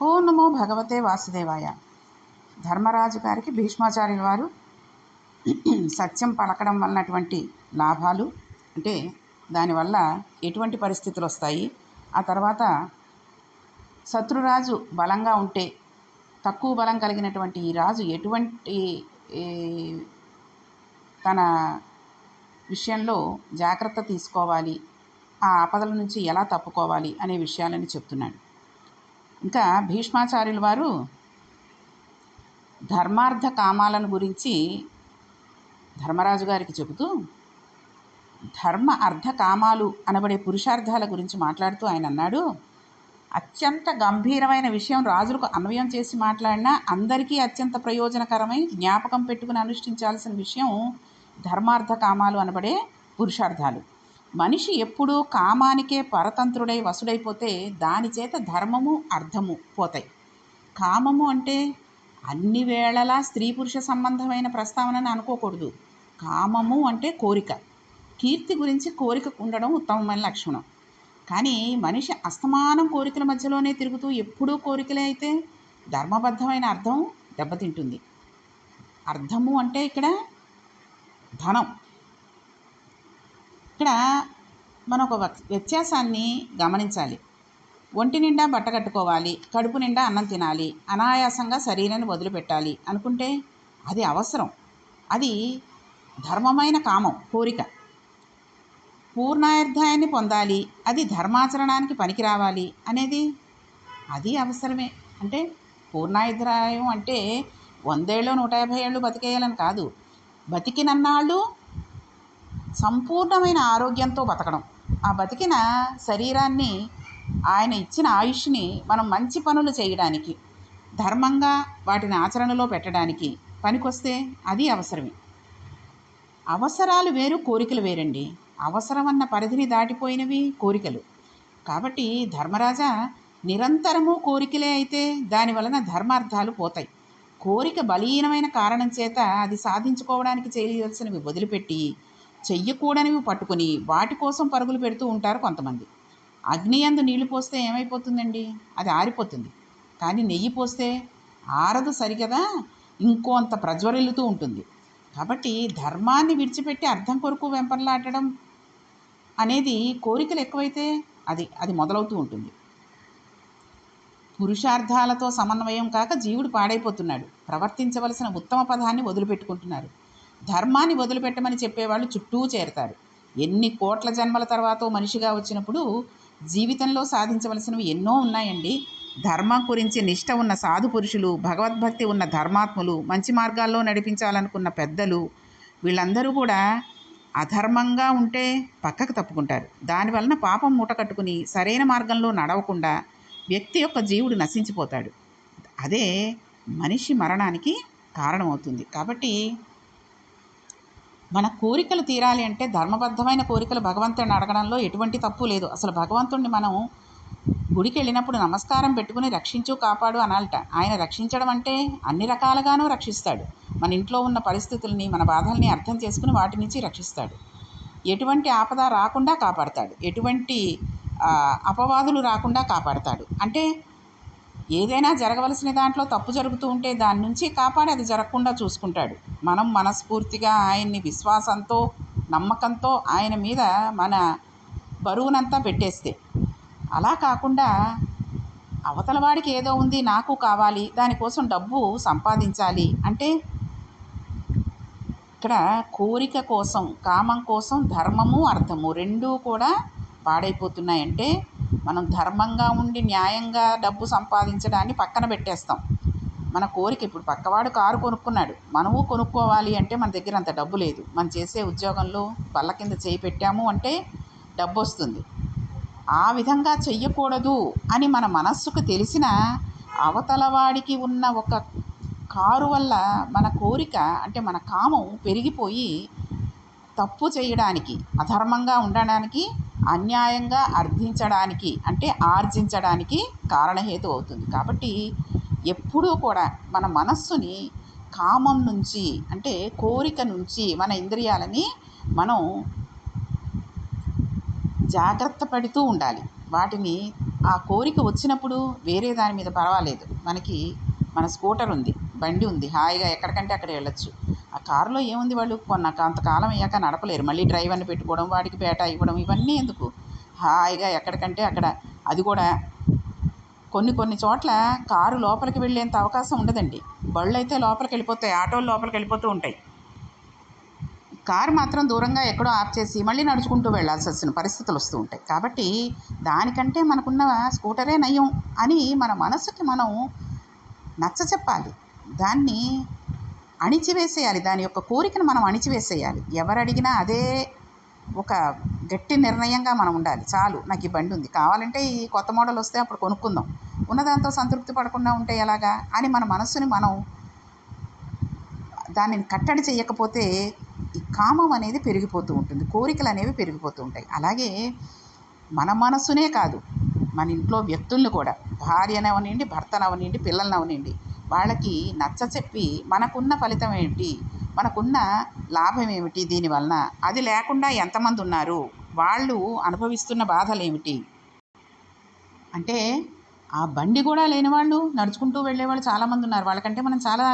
ఓ నమో భగవతే వాసుదేవాయ. ధర్మరాజు గారికి భీష్మాచార్యుల వారు సత్యం పలకడం వలనటువంటి లాభాలు అంటే దానివల్ల ఎటువంటి పరిస్థితులు వస్తాయి ఆ తర్వాత శత్రురాజు బలంగా ఉంటే తక్కువ బలం కలిగినటువంటి ఈ రాజు ఎటువంటి తన విషయంలో జాగ్రత్త తీసుకోవాలి? ఆ ఆపదల నుంచి ఎలా తప్పుకోవాలి? అనే విషయాలని చెప్తున్నాడు. ఇంకా భీష్మాచార్యుల వారు ధర్మార్థ కామాలను గురించి ధర్మరాజు గారికి చెబుతూ ధర్మ అర్థ కామాలు అనబడే పురుషార్థాల గురించి మాట్లాడుతూ ఆయన అన్నాడు. అత్యంత గంభీరమైన విషయం రాజులకు అన్వయం చేసి మాట్లాడినా అందరికీ అత్యంత ప్రయోజనకరమై జ్ఞాపకం పెట్టుకుని అనుష్ఠించాల్సిన విషయం ధర్మార్థ కామాలు అనబడే పురుషార్థాలు. మనిషి ఎప్పుడూ కామానికే పరతంత్రుడై వసుడైపోతే దానిచేత ధర్మము అర్థము పోతాయి. కామము అంటే అన్ని వేళలా స్త్రీ పురుష సంబంధమైన ప్రస్తావనని అనుకోకూడదు. కామము అంటే కోరిక. కీర్తి గురించి కోరిక ఉండడం ఉత్తమమైన లక్షణం. కానీ మనిషి అస్తమానం కోరికల మధ్యలోనే తిరుగుతూ ఎప్పుడూ కోరికలే అయితే ధర్మబద్ధమైన అర్థం దెబ్బతింటుంది. అర్థము అంటే ఇక్కడ ధనం. ఇక్కడ మనం ఒక వ్యత్యాసాన్ని గమనించాలి. ఒంటి నిండా బట్ట కట్టుకోవాలి కడుపు నిండా అన్నం తినాలి అనాయాసంగా శరీరాన్ని వదిలిపెట్టాలి అనుకుంటే అది అవసరం. అది ధర్మమైన కామం కోరిక. పూర్ణార్థాయాన్ని పొందాలి అది ధర్మాచరణానికి పనికి రావాలి అనేది అది అవసరమే. అంటే పూర్ణాయుధ్రాయం అంటే వందేళ్ళు నూట యాభై ఏళ్ళు బతికేయాలని కాదు. బతికినన్నాళ్ళు సంపూర్ణమైన ఆరోగ్యంతో బతకడం. ఆ బతికిన శరీరాన్ని ఆయన ఇచ్చిన ఆయుష్ని మనం మంచి పనులు చేయడానికి ధర్మంగా వాటిని ఆచరణలో పెట్టడానికి పనికొస్తే అది అవసరమే. అవసరాలు వేరు కోరికలు వేరండి. అవసరం అన్న పరిధిని దాటిపోయినవి కోరికలు. కాబట్టి ధర్మరాజా నిరంతరము కోరికలే అయితే దాని వలన ధర్మార్థాలు పోతాయి. కోరిక బలీనమైన కారణం చేత అది సాధించుకోవడానికి చేయవలసినవి వదిలిపెట్టి చెయ్యకూడనివి పట్టుకుని వాటి కోసం పరుగులు పెడుతూ ఉంటారు కొంతమంది. అగ్ని యందు నీళ్ళు పోస్తే ఏమైపోతుందండి? అది ఆరిపోతుంది. కానీ నెయ్యి పోస్తే ఆరదు సరిగదా? ఇంకొంత ప్రజ్వరిల్లుతూ ఉంటుంది. కాబట్టి ధర్మాన్ని విడిచిపెట్టి అర్థం కొరకు వెంపర్లాడడం అనేది కోరికలు ఎక్కువైతే అది అది మొదలవుతూ ఉంటుంది. పురుషార్థాలతో సమన్వయం కాక జీవుడు పాడైపోతున్నాడు. ప్రవర్తించవలసిన ఉత్తమ పదాన్ని వదిలిపెట్టుకుంటున్నారు. ధర్మాన్ని వదిలిపెట్టమని చెప్పేవాళ్ళు చుట్టూ చేరతారు. ఎన్ని కోట్ల జన్మల తర్వాత మనిషిగా వచ్చినప్పుడు జీవితంలో సాధించవలసినవి ఎన్నో ఉన్నాయండి. ధర్మం గురించి నిష్ట ఉన్న సాధు పురుషులు భగవద్భక్తి ఉన్న ధర్మాత్ములు మంచి మార్గాల్లో నడిపించాలనుకున్న పెద్దలు వీళ్ళందరూ కూడా అధర్మంగా ఉంటే పక్కకు తప్పుకుంటారు. దానివలన పాపం మూట కట్టుకుని సరైన మార్గంలో నడవకుండా వ్యక్తి యొక్క జీవుడు నశించిపోతాడు. అదే మనిషి మరణానికి కారణమవుతుంది. కాబట్టి మన కోరికలు తీరాలి అంటే ధర్మబద్ధమైన కోరికలు భగవంతుడిని అడగడంలో ఎటువంటి తప్పు లేదు. అసలు భగవంతుడిని మనం గుడికి వెళ్ళినప్పుడు నమస్కారం పెట్టుకుని రక్షించు కాపాడు అనాలట. ఆయన రక్షించడం అంటే అన్ని రకాలుగానూ రక్షిస్తాడు. మన ఇంట్లో ఉన్న పరిస్థితుల్ని మన బాధల్ని అర్థం చేసుకుని వాటి నుంచి రక్షిస్తాడు. ఎటువంటి ఆపద రాకుండా కాపాడతాడు. ఎటువంటి అపవాదులు రాకుండా కాపాడతాడు. అంటే ఏదైనా జరగవలసిన దాంట్లో తప్పు జరుగుతూ ఉంటే దాని నుంచి కాపాడి అది జరగకుండా చూసుకుంటాడు. మనం మనస్ఫూర్తిగా ఆయన్ని విశ్వాసంతో నమ్మకంతో ఆయన మీద మన బరువునంతా పెట్టేస్తే. అలా కాకుండా అవతల వాడికి ఏదో ఉంది నాకు కావాలి దానికోసం డబ్బు సంపాదించాలి అంటే ఇక్కడ కోరిక కోసం కామం కోసం ధర్మము అర్థము రెండూ కూడా పాడైపోతున్నాయంటే మనం ధర్మంగా ఉండి న్యాయంగా డబ్బు సంపాదించడాన్ని పక్కన పెట్టేస్తాం. మన కోరిక ఇప్పుడు పక్కవాడు కారు కొనుక్కున్నాడు. మనము కొనుక్కోవాలి అంటే మన దగ్గర అంత డబ్బు లేదు. మనం చేసే ఉద్యోగంలో బల్ల కింద చేయి పెట్టాము అంటే డబ్బు వస్తుంది ఆ విధంగా చెయ్యకూడదు అని మన మనస్సుకు తెలిసిన అవతలవాడికి ఉన్న ఒక కారు వల్ల మన కోరిక అంటే మన కామం పెరిగిపోయి తప్పు చేయడానికి అధర్మంగా ఉండడానికి అన్యాయంగా అర్థించడానికి అంటే ఆర్జించడానికి కారణహేతు అవుతుంది. కాబట్టి ఎప్పుడూ కూడా మన మనస్సుని కామం నుంచి అంటే కోరిక నుంచి మన ఇంద్రియాలని మనం జాగ్రత్త పడుతూ ఉండాలి. వాటిని ఆ కోరిక వచ్చినప్పుడు వేరే దాని మీద పర్వాలేదు. మనకి మన స్కూటర్ ఉంది బండి ఉంది హాయిగా ఎక్కడికంటే అక్కడ వెళ్ళొచ్చు. ఆ కారులో ఏముంది వాళ్ళు? కొన్న కొంతకాలం అయ్యాక నడపలేరు. మళ్ళీ డ్రైవర్ని పెట్టుకోవడం వాడికి బేటా ఇవ్వడం ఇవన్నీ ఎందుకు? హాయిగా ఎక్కడికంటే అక్కడ. అది కూడా కొన్ని కొన్ని చోట్ల కారు లోపలికి వెళ్ళేంత అవకాశం ఉండదండి. బళ్ళు అయితే లోపలికి వెళ్ళిపోతాయి ఆటోలు లోపలికి వెళ్ళిపోతూ ఉంటాయి. కారు మాత్రం దూరంగా ఎక్కడో ఆఫ్ చేసి మళ్ళీ నడుచుకుంటూ వెళ్ళాల్సి వచ్చిన పరిస్థితులు వస్తూ ఉంటాయి. కాబట్టి దానికంటే మనకున్న స్కూటరే నయం అని మన మనసుకి మనం నచ్చ చెప్పాలి దాన్ని అణిచివేసేయాలి. దాని యొక్క కోరికను మనం అణిచివేసేయాలి. ఎవరు అడిగినా అదే ఒక గట్టి నిర్ణయంగా మనం ఉండాలి. చాలు నాకు ఈ బండి ఉంది. కావాలంటే ఈ కొత్త మోడల్ వస్తే అప్పుడు కొనుక్కుందాం. ఉన్నదాంతో సంతృప్తి పడకుండా ఉంటే ఎలాగా? అని మన మనస్సుని మనం దానిని కట్టడి చేయకపోతే ఈ కామం అనేది పెరిగిపోతూ ఉంటుంది. కోరికలు అనేవి పెరిగిపోతూ ఉంటాయి. అలాగే మన మనస్సునే కాదు. మన ఇంట్లో వ్యక్తుల్ని కూడా భార్యనవనివ్వండి భర్తనవనివ్వండి పిల్లలనవనివ్వండి వాళ్ళకి నచ్చ చెప్పి మనకున్న ఫలితం ఏమిటి మనకున్న లాభం ఏమిటి దీనివలన అది లేకుండా ఎంతమంది ఉన్నారు? వాళ్ళు అనుభవిస్తున్న బాధలు ఏమిటి? అంటే ఆ బండి కూడా లేని వాళ్ళు నడుచుకుంటూ వెళ్ళేవాళ్ళు చాలామంది ఉన్నారు. వాళ్ళకంటే మనం చాలా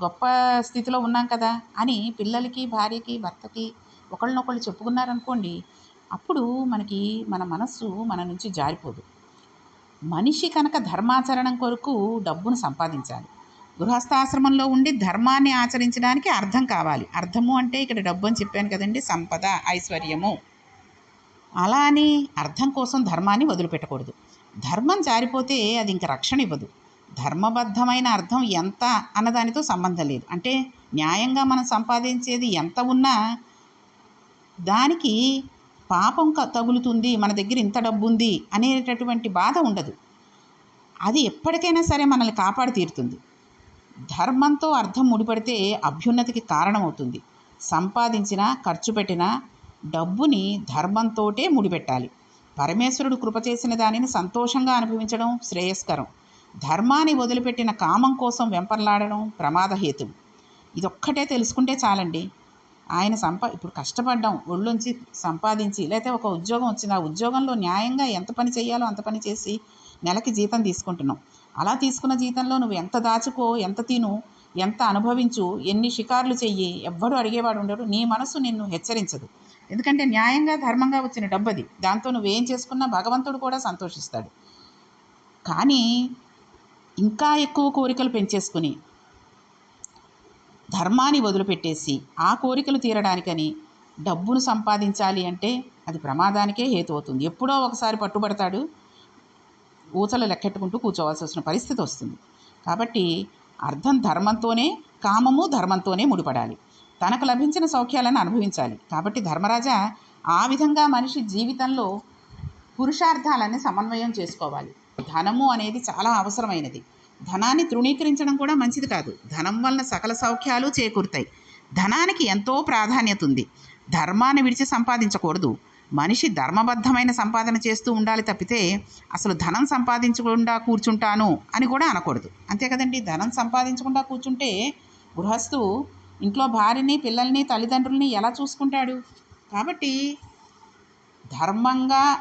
గొప్ప స్థితిలో ఉన్నాం కదా అని పిల్లలకి భార్యకి భర్తకి ఒకళ్ళనొకళ్ళు చెప్పుకున్నారనుకోండి అప్పుడు మనకి మన మనస్సు మన నుంచి జారిపోదు. మనిషి కనుక ధర్మాచరణం కొరకు డబ్బును సంపాదించాలి. గృహస్థాశ్రమంలో ఉండి ధర్మాన్ని ఆచరించడానికి అర్థం కావాలి. అర్థము అంటే ఇక్కడ డబ్బు అని చెప్పాను కదండి సంపద ఐశ్వర్యము. అలా అని అర్థం కోసం ధర్మాన్ని వదిలిపెట్టకూడదు. ధర్మం జారిపోతే అది ఇంక రక్షణ ఇవ్వదు. ధర్మబద్ధమైన అర్థం ఎంత అన్నదానితో సంబంధం లేదు. అంటే న్యాయంగా మనం సంపాదించేది ఎంత ఉన్నా దానికి పాపం క- తగులుతుంది మన దగ్గర ఇంత డబ్బు ఉంది అనేటటువంటి బాధ ఉండదు. అది ఎప్పటికైనా సరే మనల్ని కాపాడి తీరుతుంది. ధర్మంతో అర్థం ముడిపడితే అభ్యున్నతికి కారణమవుతుంది. సంపాదించిన ఖర్చు పెట్టిన డబ్బుని ధర్మంతోటే ముడిపెట్టాలి. పరమేశ్వరుడు కృప చేసిన దానిని సంతోషంగా అనుభవించడం శ్రేయస్కరం. ధర్మాన్ని వదిలిపెట్టిన కామం కోసం వెంపర్లాడడం ప్రమాదహేతువు. ఇదొక్కటే తెలుసుకుంటే చాలండి. ఆయన సంపా ఇప్పుడు కష్టపడ్డాం. ఒళ్ళొంచి సంపాదించి లేకపోతే ఒక ఉద్యోగం వచ్చింది. ఆ ఉద్యోగంలో న్యాయంగా ఎంత పని చేయాలో అంత పని చేసి నెలకి జీతం తీసుకుంటున్నాం. అలా తీసుకున్న జీతంలో నువ్వు ఎంత దాచుకో ఎంత తిను ఎంత అనుభవించు ఎన్ని షికార్లు చెయ్యి ఎవ్వడు అడిగేవాడు ఉండడు. నీ మనసు నిన్ను హెచ్చరించదు. ఎందుకంటే న్యాయంగా ధర్మంగా వచ్చిన డబ్బది. దాంతో నువ్వేం చేసుకున్నా భగవంతుడు కూడా సంతోషిస్తాడు. కానీ ఇంకా ఎక్కువ కోరికలు పెంచేసుకుని ధర్మాన్ని వదిలిపెట్టేసి ఆ కోరికలు తీరడానికని డబ్బును సంపాదించాలి అంటే అది ప్రమాదానికే హేతు అవుతుంది. ఎప్పుడో ఒకసారి పట్టుబడతాడు ఊచలు లెక్కెట్టుకుంటూ కూర్చోవాల్సి వచ్చిన పరిస్థితి వస్తుంది. కాబట్టి అర్థం ధర్మంతోనే కామము ధర్మంతోనే ముడిపడాలి. తనకు లభించిన సౌఖ్యాలను అనుభవించాలి. కాబట్టి ధర్మరాజా ఆ విధంగా మనిషి జీవితంలో పురుషార్థాలని సమన్వయం చేసుకోవాలి. ధనము అనేది చాలా అవసరమైనది. ధనాన్ని తృణీకరించడం కూడా మంచిది కాదు. ధనం వలన సకల సౌఖ్యాలు చేకూరుతాయి. ధనానికి ఎంతో ప్రాధాన్యత ఉంది. ధర్మాన్ని విడిచి సంపాదించకూడదు. మనిషి ధర్మబద్ధమైన సంపాదన చేస్తూ ఉండాలి తప్పితే అసలు ధనం సంపాదించకుండా కూర్చుంటాను అని కూడా అనకూడదు. అంతే కదండి? ధనం సంపాదించకుండా కూర్చుంటే గృహస్థు ఇంట్లో భార్యని పిల్లల్ని తల్లిదండ్రుల్ని ఎలా చూసుకుంటాడు? కాబట్టి ధర్మంగా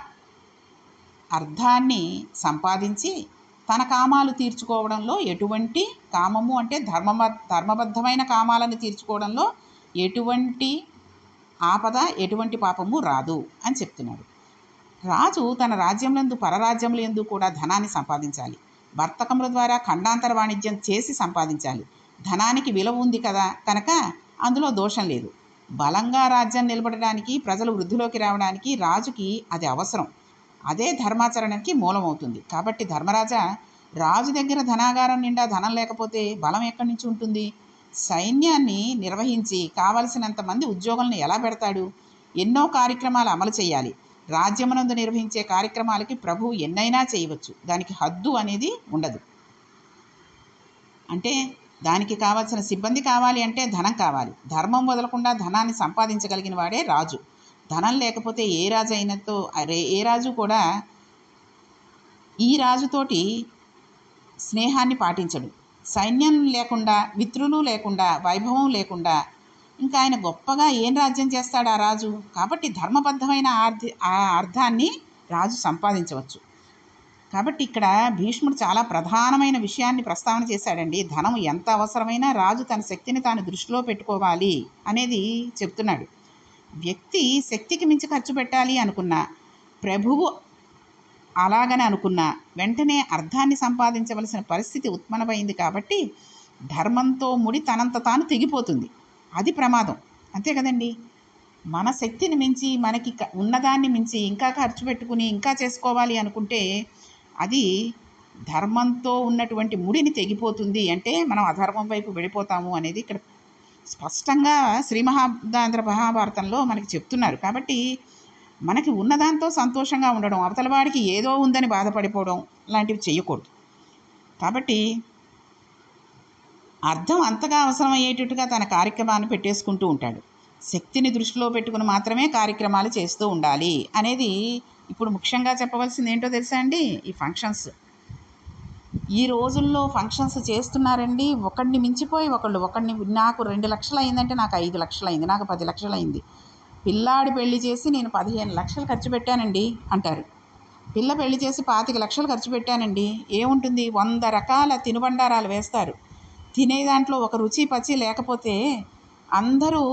అర్థాన్ని సంపాదించి తన కామాలు తీర్చుకోవడంలో ఎటువంటి కామము అంటే ధర్మ ధర్మబద్ధమైన కామాలను తీర్చుకోవడంలో ఎటువంటి ఆపద ఎటువంటి పాపము రాదు అని చెప్తున్నాడు. రాజు తన రాజ్యములందు పరరాజ్యములందు కూడా ధనాన్ని సంపాదించాలి. వర్తకముల ద్వారా ఖండాంతర వాణిజ్యం చేసి సంపాదించాలి. ధనానికి విలువ ఉంది కదా కనుక అందులో దోషం లేదు. బలంగా రాజ్యం నిలబడడానికి ప్రజలు వృద్ధిలోకి రావడానికి రాజుకి అది అవసరం. అదే ధర్మాచరణకి మూలమవుతుంది. కాబట్టి ధర్మరాజా రాజు దగ్గర ధనాగారం నిండా ధనం లేకపోతే బలం ఎక్కడి నుంచి ఉంటుంది? సైన్యాన్ని నిర్వహించి కావలసినంత మంది ఉద్యోగులను ఎలా పెడతాడు? ఎన్నో కార్యక్రమాలు అమలు చేయాలి. రాజ్యమునందు నిర్వహించే కార్యక్రమాలకి ప్రభువు ఎన్నైనా చేయవచ్చు. దానికి హద్దు అనేది ఉండదు. అంటే దానికి కావాల్సిన సిబ్బంది కావాలి అంటే ధనం కావాలి. ధర్మం వదలకుండా ధనాన్ని సంపాదించగలిగిన వాడే రాజు. ధనం లేకపోతే ఏ రాజు అయినతో అరే ఏ రాజు కూడా ఈ రాజుతోటి స్నేహాన్ని పాటించడు. సైన్యం లేకుండా మిత్రులు లేకుండా వైభవం లేకుండా ఇంకా ఆయన గొప్పగా ఏం రాజ్యం చేస్తాడు ఆ రాజు? కాబట్టి ధర్మబద్ధమైన ఆర్థి ఆ అర్థాన్ని రాజు సంపాదించవచ్చు. కాబట్టి ఇక్కడ భీష్ముడు చాలా ప్రధానమైన విషయాన్ని ప్రస్తావన చేశాడండి. ధనం ఎంత అవసరమైనా రాజు తన శక్తిని తాను దృష్టిలో పెట్టుకోవాలి అనేది చెప్తున్నాడు. వ్యక్తి శక్తికి మించి ఖర్చు పెట్టాలి అనుకున్న ప్రభువు అలాగని అనుకున్న వెంటనే అర్థాన్ని సంపాదించవలసిన పరిస్థితి ఉత్పన్నమైంది కాబట్టి ధర్మంతో ముడి తనంత తాను తెగిపోతుంది. అది ప్రమాదం. అంతే కదండి? మన శక్తిని మించి మనకి ఉన్నదాన్ని మించి ఇంకా ఖర్చు పెట్టుకుని ఇంకా చేసుకోవాలి అనుకుంటే అది ధర్మంతో ఉన్నటువంటి ముడిని తెగిపోతుంది అంటే మనం అధర్మం వైపు వెళ్ళిపోతాము అనేది ఇక్కడ స్పష్టంగా శ్రీ మహాదాంధ్ర మహాభారతంలో మనకి చెప్తున్నారు. కాబట్టి మనకి ఉన్నదాంతో సంతోషంగా ఉండడం అవతల వాడికి ఏదో ఉందని బాధపడిపోవడం లాంటివి చేయకూడదు కాబట్టి అర్థం అంతగా అవసరమయ్యేటట్టుగా తన కార్యక్రమాన్ని పెట్టేసుకుంటూ ఉంటాడు. శక్తిని దృష్టిలో పెట్టుకుని మాత్రమే కార్యక్రమాలు చేస్తూ ఉండాలి అనేది ఇప్పుడు ముఖ్యంగా చెప్పవలసింది ఏంటో తెలుసా అండి? ఈ ఫంక్షన్స్. ఈ రోజుల్లో ఫంక్షన్స్ చేస్తున్నారండి. ఒకడిని మించిపోయి ఒకళ్ళు ఒకడిని నాకు రెండు లక్షలు అయిందంటే నాకు ఐదు లక్షలు అయింది నాకు పది లక్షలు అయింది పిల్లాడి పెళ్ళి చేసి నేను పదిహేను లక్షలు ఖర్చు పెట్టానండి అంటారు. పిల్ల పెళ్ళి చేసి పాతిక లక్షలు ఖర్చు పెట్టానండి. ఏముంటుంది? వంద రకాల తినుబండారాలు వేస్తారు. తినే దాంట్లో ఒక రుచి పచ్చి లేకపోతే అందరూ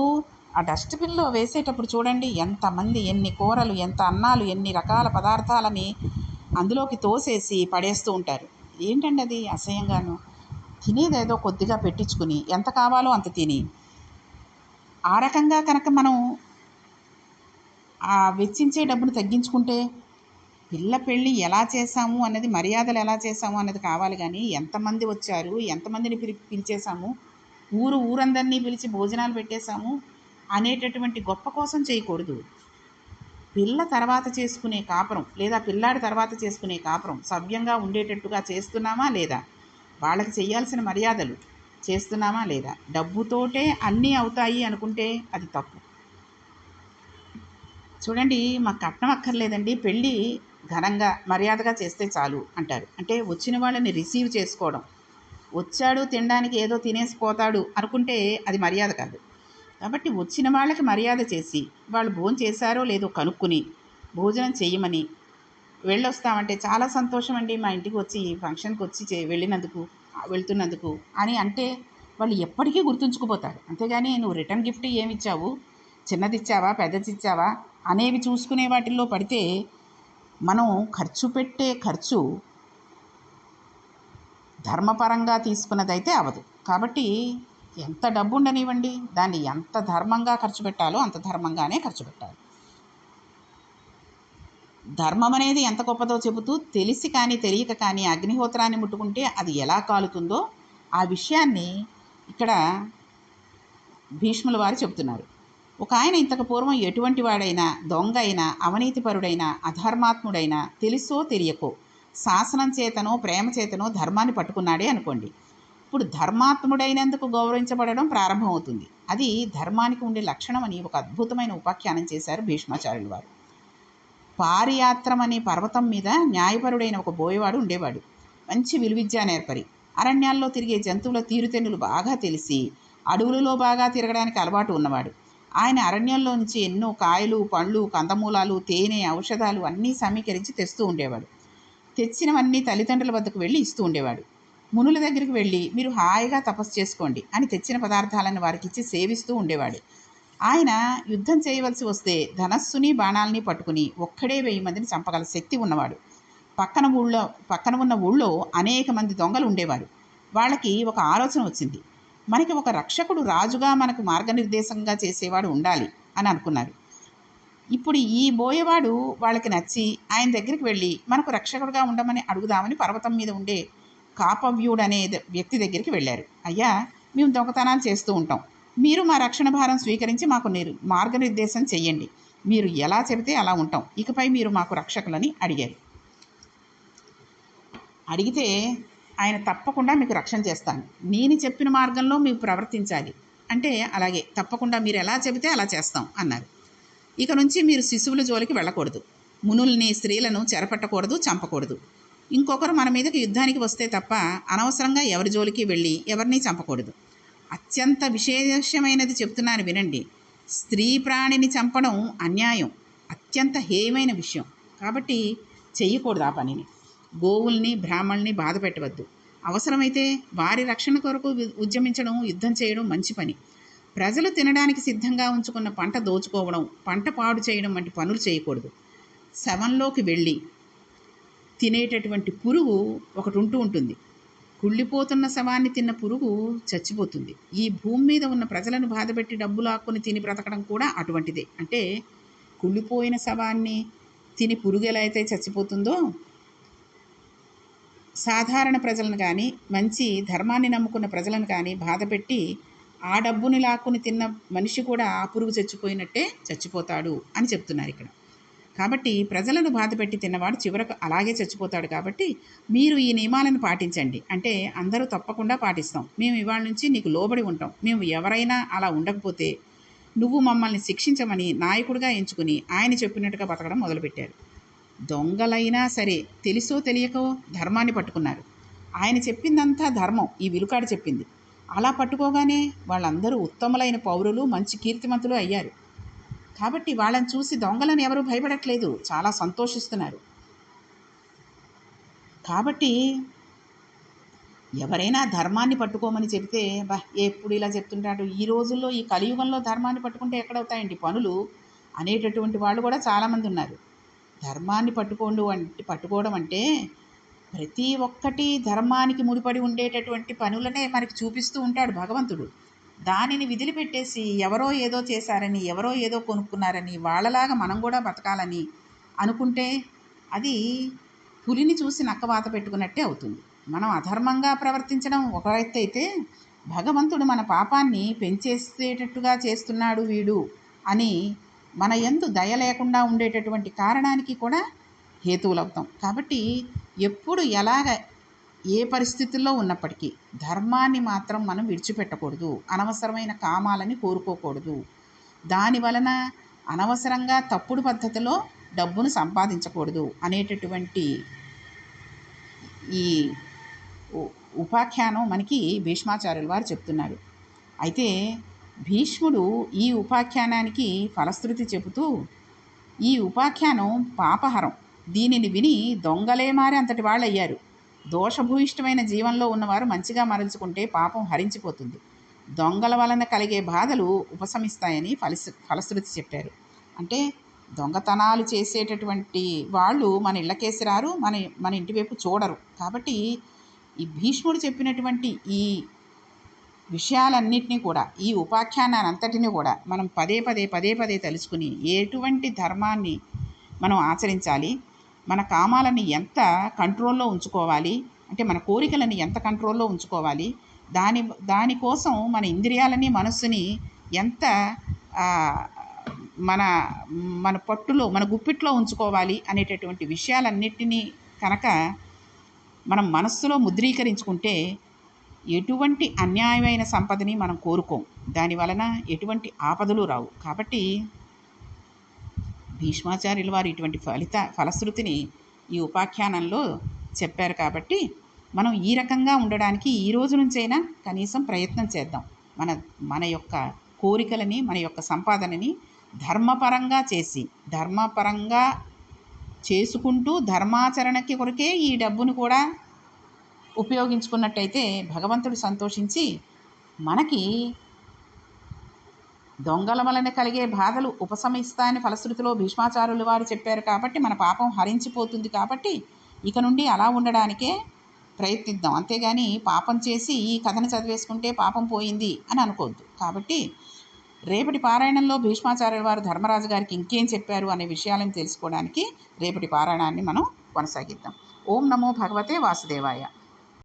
ఆ డస్ట్బిన్లో వేసేటప్పుడు చూడండి ఎంతమంది ఎన్ని కూరలు ఎంత అన్నాలు ఎన్ని రకాల పదార్థాలని అందులోకి తోసేసి పడేస్తూ ఉంటారు. ఏంటండి అది అసహ్యంగాను? తినేదేదో కొద్దిగా పెట్టించుకుని ఎంత కావాలో అంత తిని. ఆ రకంగా కనుక మనం ఆ వెచ్చించే డబ్బును తగ్గించుకుంటే పిల్ల పెళ్ళి ఎలా చేశాము అన్నది మర్యాదలు ఎలా చేశాము అన్నది కావాలి కానీ ఎంతమంది వచ్చారు ఎంతమందిని పిలి పిలిచేసాము ఊరు ఊరందరినీ పిలిచి భోజనాలు పెట్టేశాము అనేటటువంటి గొప్ప కోసం చేయకూడదు. పిల్ల తర్వాత చేసుకునే కాపురం లేదా పిల్లాడి తర్వాత చేసుకునే కాపురం సవ్యంగా ఉండేటట్టుగా చేస్తున్నామా లేదా? వాళ్ళకి చేయాల్సిన మర్యాదలు చేస్తున్నామా లేదా? డబ్బుతోటే అన్నీ అవుతాయి అనుకుంటే అది తప్పు. చూడండి మాకు కట్నం అక్కర్లేదండి. పెళ్ళి ఘనంగా మర్యాదగా చేస్తే చాలు అంటారు. అంటే వచ్చిన వాళ్ళని రిసీవ్ చేసుకోవడం. వచ్చాడు తినడానికి ఏదో తినేసి పోతాడు అనుకుంటే అది మర్యాద కాదు. కాబట్టి వచ్చిన వాళ్ళకి మర్యాద చేసి వాళ్ళు భోజనం చేశారో లేదో కనుక్కుని భోజనం చేయమని వెళ్ళొస్తామంటే చాలా సంతోషం అండి మా ఇంటికి వచ్చి ఈ ఫంక్షన్కి వచ్చి చే వెళ్ళినందుకు వెళ్తున్నందుకు అని అంటే వాళ్ళు ఎప్పటికీ గుర్తుంచుకుపోతారు. అంతేగాని నువ్వు రిటర్న్ గిఫ్ట్ ఏమి ఇచ్చావు చిన్నది ఇచ్చావా పెద్దది ఇచ్చావా అనేవి చూసుకునే వాటిల్లో పడితే మనం ఖర్చు పెట్టే ఖర్చు ధర్మపరంగా తీసుకున్నదైతే అవదు. కాబట్టి ఎంత డబ్బు ఉండనివ్వండి దాన్ని ఎంత ధర్మంగా ఖర్చు పెట్టాలో అంత ధర్మంగానే ఖర్చు పెట్టాలి. ధర్మం అనేది ఎంత గొప్పదో చెబుతూ తెలిసి కానీ తెలియక కానీ అగ్నిహోత్రాన్ని ముట్టుకుంటే అది ఎలా కాలుతుందో ఆ విషయాన్ని ఇక్కడ భీష్ముల వారు చెబుతున్నారు. ఒక ఆయన ఇంతకు పూర్వం ఎటువంటి వాడైనా దొంగ అయినా అవినీతిపరుడైనా అధర్మాత్ముడైనా తెలుసో తెలియకో శాసనం చేతనో ప్రేమ చేతనో ధర్మాన్ని పట్టుకున్నాడే అనుకోండి. ఇప్పుడు ధర్మాత్ముడైనందుకు గౌరవించబడడం ప్రారంభమవుతుంది. అది ధర్మానికి ఉండే లక్షణం అని ఒక అద్భుతమైన ఉపాఖ్యానం చేశారు భీష్మాచార్యులు వారు. పారియాత్రం అనే పర్వతం మీద న్యాయపరుడైన ఒక బోయవాడు ఉండేవాడు. మంచి విలువిద్యా నేర్పరి. అరణ్యాల్లో తిరిగే జంతువుల తీరుతెన్నులు బాగా తెలిసి అడవులలో బాగా తిరగడానికి అలవాటు ఉన్నవాడు. ఆయన అరణ్యంలో నుంచి ఎన్నో కాయలు పండ్లు కందమూలాలు తేనె ఔషధాలు అన్నీ సమీకరించి తెస్తూ ఉండేవాడు. తెచ్చినవన్నీ తల్లిదండ్రుల వద్దకు వెళ్ళి ఇస్తూ ఉండేవాడు. మునుల దగ్గరికి వెళ్ళి మీరు హాయిగా తపస్సు చేసుకోండి అని తెచ్చిన పదార్థాలను వారికి ఇచ్చి సేవిస్తూ ఉండేవాడు. ఆయన యుద్ధం చేయవలసి వస్తే ధనస్సుని బాణాలని పట్టుకుని ఒక్కడే వెయ్యి మందిని చంపగల శక్తి ఉన్నవాడు. పక్కన ఊళ్ళో పక్కన ఉన్న ఊళ్ళో అనేక మంది దొంగలు ఉండేవారు. వాళ్ళకి ఒక ఆలోచన వచ్చింది. మనకి ఒక రక్షకుడు రాజుగా మనకు మార్గనిర్దేశంగా చేసేవాడు ఉండాలి అని అనుకున్నారు. ఇప్పుడు ఈ బోయేవాడు వాళ్ళకి నచ్చి ఆయన దగ్గరికి వెళ్ళి మనకు రక్షకుడుగా ఉండమని అడుగుదామని పర్వతం మీద ఉండే కాపవ్యుడు అనే వ్యక్తి దగ్గరికి వెళ్ళారు. అయ్యా మేము దొంగతనాలు చేస్తూ ఉంటాం. మీరు మా రక్షణ భారం స్వీకరించి మాకు నిర్ మార్గనిర్దేశం చెయ్యండి. మీరు ఎలా చెబితే అలా ఉంటాం. ఇకపై మీరు మాకు రక్షకులని అడిగారు. అడిగితే ఆయన తప్పకుండా మీకు రక్షణ చేస్తాను. నేను చెప్పిన మార్గంలో మీరు ప్రవర్తించాలి. అంటే అలాగే తప్పకుండా మీరు ఎలా చెబితే అలా చేస్తాం అన్నారు. ఇక నుంచి మీరు శిశువుల జోలికి వెళ్ళకూడదు. మునుల్ని స్త్రీలను చెరపట్టకూడదు చంపకూడదు. ఇంకొకరు మన మీదకి యుద్ధానికి వస్తే తప్ప అనవసరంగా ఎవరి జోలికి వెళ్ళి ఎవరిని చంపకూడదు. అత్యంత విశేషమైనది చెప్తున్నాను వినండి. స్త్రీ ప్రాణిని చంపడం అన్యాయం. అత్యంత హేయమైన విషయం. కాబట్టి చెయ్యకూడదు ఆ పనిని. గోవుల్ని బ్రాహ్మణ్ణి బాధ పెట్టవద్దు. అవసరమైతే వారి రక్షణ కొరకు ఉద్యమించడం యుద్ధం చేయడం మంచి పని. ప్రజలు తినడానికి సిద్ధంగా ఉంచుకున్న పంట దోచుకోవడం పంట పాడు చేయడం వంటి పనులు చేయకూడదు. శవంలోకి వెళ్ళి తినేటటువంటి పురుగు ఒకటి ఉంటూ ఉంటుంది. కుళ్ళిపోతున్న శవాన్ని తిన్న పురుగు చచ్చిపోతుంది. ఈ భూమి మీద ఉన్న ప్రజలను బాధపెట్టి డబ్బులు ఆక్కుని తిని బ్రతకడం కూడా అటువంటిదే. అంటే కుళ్ళిపోయిన శవాన్ని తిని పురుగు ఎలా అయితే చచ్చిపోతుందో సాధారణ ప్రజలను కానీ మంచి ధర్మాన్ని నమ్ముకున్న ప్రజలను కానీ బాధపెట్టి ఆ డబ్బుని లాక్కుని తిన్న మనిషి కూడా ఆ పురుగు చచ్చిపోయినట్టే చచ్చిపోతాడు అని చెప్తున్నారు ఇక్కడ. కాబట్టి ప్రజలను బాధపెట్టి తిన్నవాడు చివరకు అలాగే చచ్చిపోతాడు కాబట్టి మీరు ఈ నియమాలను పాటించండి. అంటే అందరూ తప్పకుండా పాటిస్తాం. మేము ఇవాళ నుంచి నీకు లోబడి ఉంటాం. మేము ఎవరైనా అలా ఉండకపోతే నువ్వు మమ్మల్ని శిక్షించమని నాయకుడిగా ఎంచుకుని ఆయన చెప్పినట్టుగా బతకడం మొదలుపెట్టారు. దొంగలైనా సరే తెలుసో తెలియకో ధర్మాన్ని పట్టుకున్నారు. ఆయన చెప్పిందంతా ధర్మం. ఈ విలుకాడు చెప్పింది. అలా పట్టుకోగానే వాళ్ళందరూ ఉత్తములైన పౌరులు మంచి కీర్తిమంతులు అయ్యారు. కాబట్టి వాళ్ళని చూసి దొంగలను ఎవరూ భయపడట్లేదు. చాలా సంతోషిస్తున్నారు. కాబట్టి ఎవరైనా ధర్మాన్ని పట్టుకోమని చెబితే బా ఎప్పుడు ఇలా చెప్తుంటాడు? ఈ రోజుల్లో ఈ కలియుగంలో ధర్మాన్ని పట్టుకుంటే ఎక్కడవుతాయండి పనులు? అనేటటువంటి వాళ్ళు కూడా చాలామంది ఉన్నారు. ధర్మాన్ని పట్టుకోండు అంటే పట్టుకోవడం అంటే ప్రతి ఒక్కటి ధర్మానికి ముడిపడి ఉండేటటువంటి పనులనే మనకి చూపిస్తూ ఉంటాడు భగవంతుడు. దానిని విధులు పెట్టేసి ఎవరో ఏదో చేశారని ఎవరో ఏదో కొనుక్కున్నారని వాళ్ళలాగా మనం కూడా బతకాలని అనుకుంటే అది పులిని చూసి నక్కవాత పెట్టుకున్నట్టే అవుతుంది. మనం అధర్మంగా ప్రవర్తించడం ఒక అయితే భగవంతుడు మన పాపాన్ని పెంచేసేటట్టుగా చేస్తున్నాడు వీడు అని మన ఎందు దయ లేకుండా ఉండేటటువంటి కారణానికి కూడా హేతువులవుతాం. కాబట్టి ఎప్పుడు ఎలాగ ఏ పరిస్థితుల్లో ఉన్నప్పటికీ ధర్మాన్ని మాత్రం మనం విడిచిపెట్టకూడదు అనవసరమైన కామాలని కోరుకోకూడదు. దాని వలన అనవసరంగా తప్పుడు పద్ధతిలో డబ్బును సంపాదించకూడదు అనేటటువంటి ఈ ఉపాఖ్యానం మనకి భీష్మాచార్యుల వారు చెప్తున్నారు. అయితే భీష్ముడు ఈ ఉపాఖ్యానానికి ఫలశ్రుతి చెబుతూ ఈ ఉపాఖ్యానం పాపహరం దీనిని విని దొంగలే మారి అంతటి వాళ్ళు అయ్యారు దోషభూయిష్టమైన జీవంలో ఉన్నవారు మంచిగా మరల్చుకుంటే పాపం హరించిపోతుంది. దొంగల వలన కలిగే బాధలు ఉపశమిస్తాయని ఫలిస్ ఫలశ్రుతి చెప్పారు. అంటే దొంగతనాలు చేసేటటువంటి వాళ్ళు మన ఇళ్ళకేసి రారు మన మన ఇంటి వైపు చూడరు. కాబట్టి ఈ భీష్ముడు చెప్పినటువంటి ఈ విషయాలన్నింటినీ కూడా ఈ ఉపాఖ్యానాన్నంతటిని కూడా మనం పదే పదే పదే పదే తెలుసుకుని ఎటువంటి ధర్మాన్ని మనం ఆచరించాలి? మన కామాలని ఎంత కంట్రోల్లో ఉంచుకోవాలి? అంటే మన కోరికలని ఎంత కంట్రోల్లో ఉంచుకోవాలి? దాని దానికోసం మన ఇంద్రియాలని మనస్సుని ఎంత మన మన పట్టులో మన గుప్పిట్లో ఉంచుకోవాలి అనేటటువంటి విషయాలన్నిటినీ కనుక మనం మనస్సులో ముద్రీకరించుకుంటే ఎటువంటి అన్యాయమైన సంపదని మనం కోరుకోం. దాని వలన ఎటువంటి ఆపదలు రావు. కాబట్టి భీష్మాచార్యుల వారు ఇటువంటి ఫలిత ఫలశ్రుతిని ఈ ఉపాఖ్యానంలో చెప్పారు కాబట్టి మనం ఈ రకంగా ఉండడానికి ఈ రోజు నుంచైనా కనీసం ప్రయత్నం చేద్దాం. మన మన యొక్క కోరికలని మన యొక్క సంపాదనని ధర్మపరంగా చేసి ధర్మపరంగా చేసుకుంటూ ధర్మాచరణకి కొరకే ఈ డబ్బును కూడా ఉపయోగించుకున్నట్టయితే భగవంతుడు సంతోషించి మనకి దొంగల వలన కలిగే బాధలు ఉపశమిస్తాయని ఫలశ్రుతిలో భీష్మాచార్యులు వారు చెప్పారు కాబట్టి మన పాపం హరించిపోతుంది కాబట్టి ఇక నుండి అలా ఉండడానికే ప్రయత్నిద్దాం. అంతేగాని పాపం చేసి ఈ కథను చదివేసుకుంటే పాపం పోయింది అని అనుకోవద్దు. కాబట్టి రేపటి పారాయణంలో భీష్మాచార్యుల వారు ధర్మరాజు గారికి ఇంకేం చెప్పారు అనే విషయాలను తెలుసుకోవడానికి రేపటి పారాయణాన్ని మనం కొనసాగిద్దాం. ఓం నమో భగవతే వాసుదేవాయ.